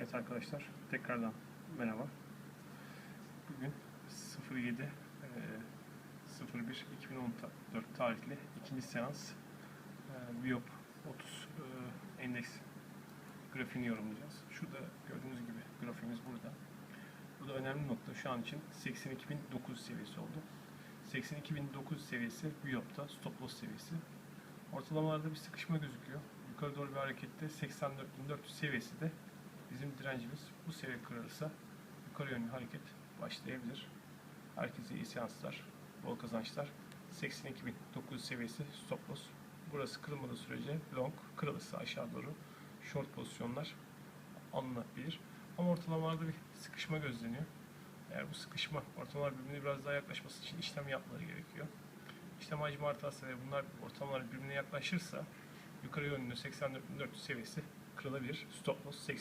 Evet arkadaşlar tekrardan merhaba. Bugün 07 e, 01 2014 tarihli ikinci seans Biop 30 e, endeks grafiğini yorumlayacağız. Şurada gördüğünüz gibi grafiğimiz burada. Burada önemli nokta şu an için 82.900 seviyesi oldu. 82.900 seviyesi Biop'ta stop loss seviyesi. Ortalamalarda bir sıkışma gözüküyor. Yukarı doğru bir harekette 84.400 seviyesi de bizim direncimiz. Bu seviye kırılırsa yukarı yönlü hareket başlayabilir. Herkese iyi seanslar, bol kazançlar. 82.900 seviyesi stop loss. Burası kırılmadığı sürece long, kırılırsa aşağı doğru short pozisyonlar alınabilir. Ama ortalamalarda bir sıkışma gözleniyor. Eğer bu sıkışma ortalamalar birbirine biraz daha yaklaşması için işlem yapmaları gerekiyor. İşlem hacmi artarsa ve bunlar ortalamalar birbirine yaklaşırsa yukarı yönlü 84.400 seviyesi kırılabilir. Stop loss 82.9.